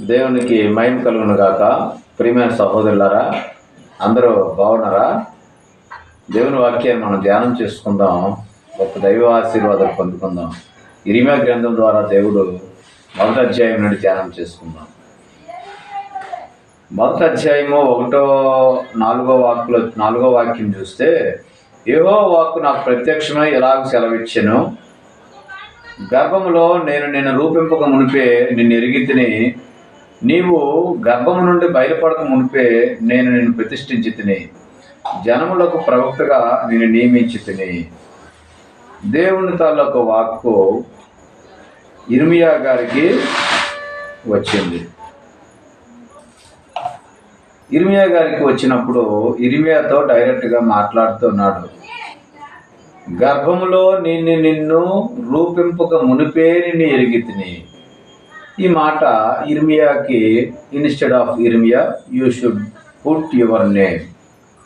దేవునికి మహిమ కలుగును గాక. ప్రియమైన సహోదరులారా అందరూ బాగున్నారా? దేవుని వాక్యాన్ని మనం ధ్యానం చేసుకుందాం. గొప్ప దైవ ఆశీర్వాదాలు పొందుకుందాం. ఇరిమా గ్రంథం ద్వారా దేవుడు మొదటి అధ్యాయం నుండి ధ్యానం చేసుకుందాం. మొదటి అధ్యాయము ఒకటో నాలుగో వాక్లో నాలుగో వాక్యం చూస్తే ఏవో వాక్కు నాకు ప్రత్యక్షమై ఎలాగ సెలవిచ్చాను? గర్భములో నేను నిన్ను రూపింపక మునిపే నిన్ను ఎరిగితిని నీవు గర్భము నుండి బయలుపడక మునిపే నేను నిన్ను ప్రతిష్ఠించి తిని జనములకు ప్రవక్తగా నేను నియమించి తిని దేవుని తాలూకు వాక్కు ఇర్మియా గారికి వచ్చింది. ఇర్మియా గారికి వచ్చినప్పుడు ఇర్మియాతో డైరెక్ట్గా మాట్లాడుతున్నాడు. గర్భములో నిన్ను నిన్ను రూపింపక మునిపే నిన్ను ఎరిగి తిని ఈ మాట ఇర్మియాకి instead of Irmiya you should put your name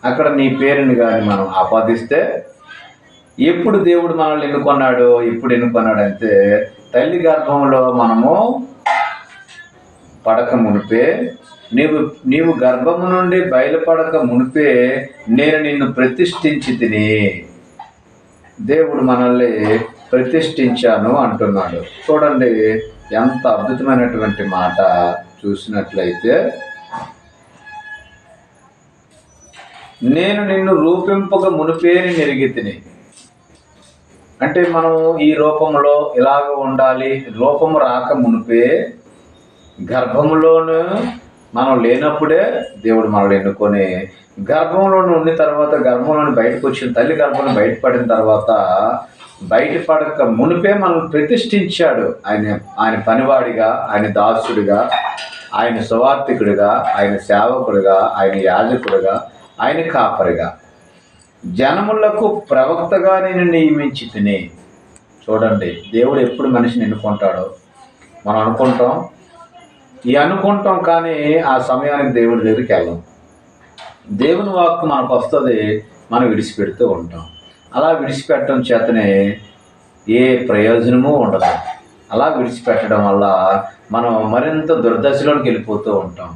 అక్కడ నీ పేరుని కానీ మనం ఆపాదిస్తే ఎప్పుడు దేవుడు మనల్ని ఎన్నుకున్నాడు ఎప్పుడు ఎన్నుకున్నాడు అంటే తల్లి గర్భంలో మనము పడక మునిపే నీవు నీవు గర్భము నుండి బయలుపడక మునిపే నేను నిన్ను ప్రతిష్ఠించి తిని దేవుడు మనల్ని ప్రతిష్ఠించాను అంటున్నాడు. చూడండి ఎంత అద్భుతమైనటువంటి మాట చూసినట్లయితే నేను నిన్ను రూపింపక మునిపేని నేను తిని. అంటే మనం ఈ రూపంలో ఇలాగ ఉండాలి రూపము రాక మునిపే గర్భములోను మనం లేనప్పుడే దేవుడు మనల్ని ఎన్నుకొని గర్భంలో ఉండిన తర్వాత గర్భంలోని బయటకు వచ్చిన తల్లి గర్భంలో బయటపడిన తర్వాత బయటపడక మునిపే మనల్ని ప్రతిష్ఠించాడు. ఆయన ఆయన పనివాడిగా ఆయన దాసుడిగా ఆయన సువార్థికుడిగా ఆయన సేవకుడిగా ఆయన యాజకుడిగా ఆయన కాపరిగా. జనములకు ప్రవక్తగా నేను నియమించి తిని. చూడండి దేవుడు ఎప్పుడు మనిషిని ఎన్నుకుంటాడో. మనం అనుకుంటాం. ఈ అనుకుంటాం కానీ ఆ సమయానికి దేవుడి దగ్గరికి వెళ్ళాం. దేవుని వాక్కు మనకు వస్తుంది మనం విడిచిపెడుతూ ఉంటాం. అలా విడిచిపెట్టడం చేతనే ఏ ప్రయోజనము ఉండదు. అలా విడిచిపెట్టడం వల్ల మనం మరింత దుర్దశలోకి వెళ్ళిపోతూ ఉంటాం.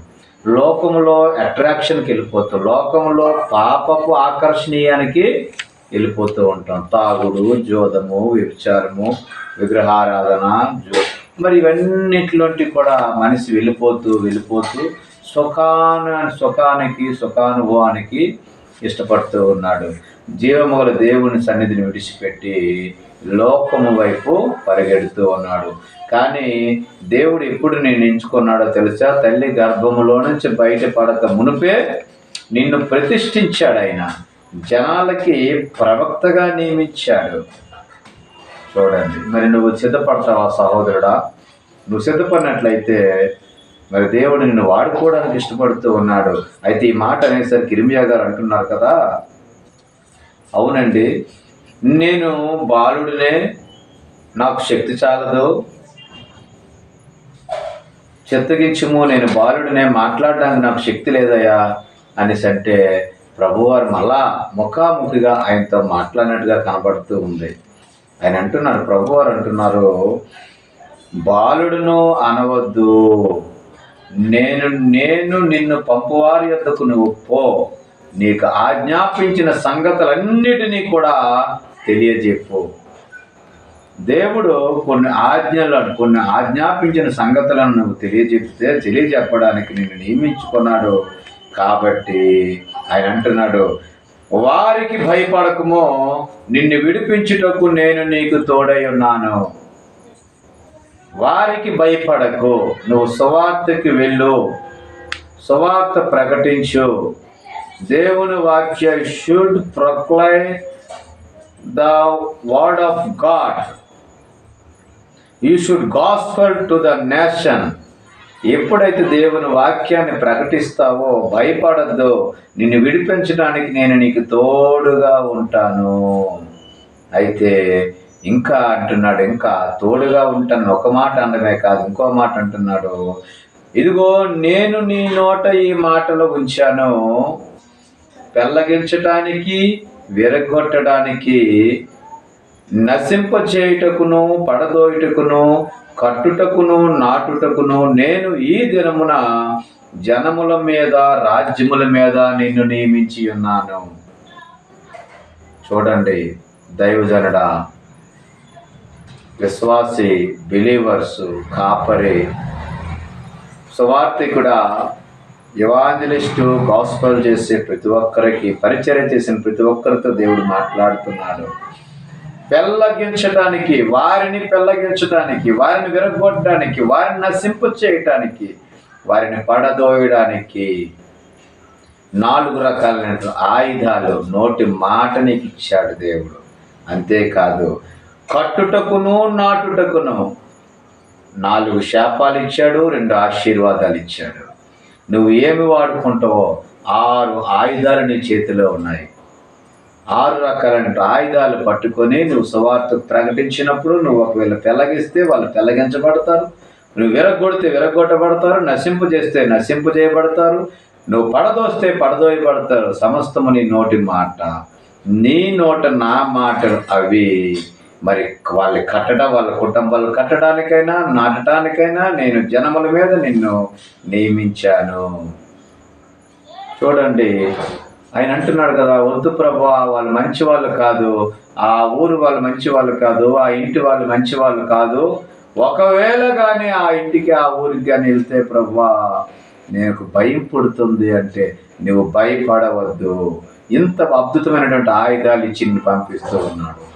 లోకంలో అట్రాక్షన్కి వెళ్ళిపోతాం లోకంలో పాపపు ఆకర్షణీయానికి వెళ్ళిపోతూ ఉంటాం. తాగుడు జోదము విచారము విగ్రహారాధన జో మరి ఇవన్నిటిలోంటి కూడా మనిషి వెళ్ళిపోతూ వెళ్ళిపోతూ సుఖాన సుఖానికి సుఖానుభవానికి ఇష్టపడుతూ ఉన్నాడు. జీవముగల దేవుని సన్నిధిని విడిచిపెట్టి లోకము వైపు పరిగెడుతూ ఉన్నాడు. కానీ దేవుడు ఎప్పుడు నేను ఎంచుకున్నాడో తెలుసా? తల్లి గర్భములో నుంచి బయటపడక మునిపే నిన్ను ప్రతిష్ఠించాడు ఆయన. జనాలకి ప్రవక్తగా నియమించాడు. చూడండి. మరి నువ్వు సిద్ధపడతావా సహోదరుడా? నువ్వు సిద్ధపడినట్లయితే మరి దేవుడు నిన్ను వాడుకోవడానికి ఇష్టపడుతూ ఉన్నాడు. అయితే ఈ మాట అనేసరికి కిరిమియా గారు అంటున్నారు కదా అవునండి నేను బాలుడినే నాకు శక్తి చాలదు. చెత్తగించము నేను బాలుడినే మాట్లాడడానికి నాకు శక్తి లేదయ్యా అనేసి అంటే ప్రభువారు మళ్ళా ముఖాముఖిగా ఆయనతో మాట్లాడినట్టుగా కనబడుతూ ఉంది. ఆయన అంటున్నారు ప్రభువారు అంటున్నారు బాలుడును అనవద్దు. నేను నేను నిన్ను పంపువారి యొద్దకు నువ్వు పో. నీకు ఆజ్ఞాపించిన సంగతులన్నిటినీ కూడా తెలియజెప్పు దేవుడు కొన్ని ఆజ్ఞలను కొన్ని ఆజ్ఞాపించిన సంగతులను నువ్వు తెలియజెప్తే తెలియజెప్పడానికి నిన్ను నియమించుకున్నాడు కాబట్టి ఆయన అంటున్నాడు వారికి భయపడకమో. నిన్ను విడిపించుటకు నేను నీకు తోడై ఉన్నాను. వారికి భయపడకు. నువ్వు సువార్తకి వెళ్ళు. సువార్త ప్రకటించు. దేవుని వాక్య should proclaim the word of God you should gospel to the nation ఎప్పుడైతే దేవుని వాక్యాన్ని ప్రకటిస్తావో భయపడద్దు. నిన్ను విడిపించడానికి నేను నీకు తోడుగా ఉంటాను. అయితే ఇంకా అంటున్నాడు ఇంకా తోడుగా ఉంటాను ఒక మాట అనడమే కాదు ఇంకో మాట అంటున్నాడు. ఇదిగో నేను నీ నోట ఈ మాటలు ఉంచాను. పెళ్ళగించటానికి విరగొట్టడానికి నశింపచేయుటకును పడదోయుటకును కట్టుటకును నాటుటకును నేను ఈ దినమున జనముల మీద రాజ్యముల మీద నిన్ను నియమించి ఉన్నాను. చూడండి దైవజనుడా విశ్వాసి బిలీవర్స్ కాపరి సువార్థికుడా యువాంజలిస్టు గాస్పల్ చేసే ప్రతి ఒక్కరికి పరిచయం చేసిన ప్రతి ఒక్కరితో దేవుడు మాట్లాడుతున్నాడు. పెళ్ళగించడానికి వారిని పెళ్ళగించడానికి వారిని విరగొట్టడానికి వారిని నశింపు చేయటానికి వారిని పడదోయడానికి నాలుగు రకాలైన ఆయుధాలు నోటి మాట నీకు ఇచ్చాడు దేవుడు. అంతేకాదు కట్టుటకును నాటుటకును. నాలుగు శాపాలు ఇచ్చాడు రెండు ఆశీర్వాదాలు ఇచ్చాడు నువ్వు ఏమి వాడుకుంటావో ఆరు ఆయుధాలు నీ చేతిలో ఉన్నాయి. ఆరు రకాలైన ఆయుధాలు పట్టుకొని నువ్వు సువార్త ప్రకటించినప్పుడు నువ్వు ఒకవేళ పెళ్ళగిస్తే వాళ్ళు పెళ్ళగించబడతారు నువ్వు విరగొడితే విరగొట్టబడతారు నశింపు చేస్తే నశింపు చేయబడతారు. నువ్వు పడదోస్తే పడదోయబడతారు. సమస్తము నీ నోటి మాట. నీ నోట నా మాట అవి. మరి వాళ్ళు కట్టడం వాళ్ళ కుటుంబాలు కట్టడానికైనా నాటడానికైనా నేను జనముల మీద నిన్ను నియమించాను. చూడండి ఆయన అంటున్నాడు కదా వద్దు ప్రభా వాళ్ళు మంచి వాళ్ళు కాదు. ఆ ఊరు వాళ్ళు మంచి వాళ్ళు కాదు. ఆ ఇంటి వాళ్ళు మంచి వాళ్ళు కాదు. ఒకవేళ కానీ ఆ ఇంటికి ఆ ఊరికి కానీ వెళ్తే ప్రభా నీకు భయం పుడుతుంది అంటే నువ్వు భయపడవద్దు. ఇంత అద్భుతమైనటువంటి ఆయుధాలు ఇచ్చి పంపిస్తూ ఉన్నాడు.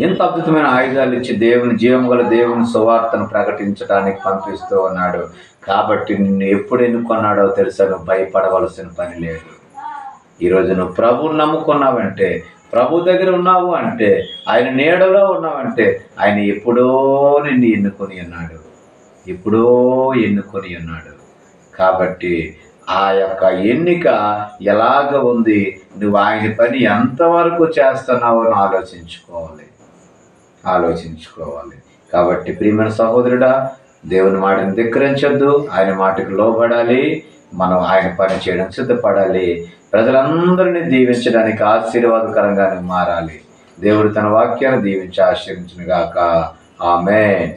ఎంత అద్భుతమైన ఆయుధాలు ఇచ్చి దేవుని జీవము గల దేవుని సువార్తను ప్రకటించడానికి పంపిస్తూ ఉన్నాడు. కాబట్టి నిన్ను ఎప్పుడు ఎన్నుకున్నాడో తెలుసా? నువ్వు భయపడవలసిన పని లేదు. ఈరోజు నువ్వు ప్రభువుని నమ్ముకున్నావంటే ప్రభు దగ్గర ఉన్నావు అంటే ఆయన నీడలో ఉన్నావంటే ఆయన ఎప్పుడో నిన్ను ఎన్నుకొని ఉన్నాడు. ఎప్పుడో ఎన్నుకొని ఉన్నాడు. కాబట్టి ఆ యొక్క ఎన్నిక ఎలాగ ఉంది? నువ్వు ఆయన పని ఎంతవరకు చేస్తున్నావో అని ఆలోచించుకోవాలి. ఆలోచించుకోవాలి. కాబట్టి ప్రియమైన సహోదరుడా దేవుని మాటను ధిక్కరించొద్దు. ఆయన మాటకు లోబడాలి. మనం ఆయన పని చేయడం సిద్ధపడాలి. ప్రజలందరినీ దీవించడానికి ఆశీర్వాదకరంగానే మారాలి. దేవుడు తన వాక్యాన్ని దీవించి ఆశీర్వించిన ఆమె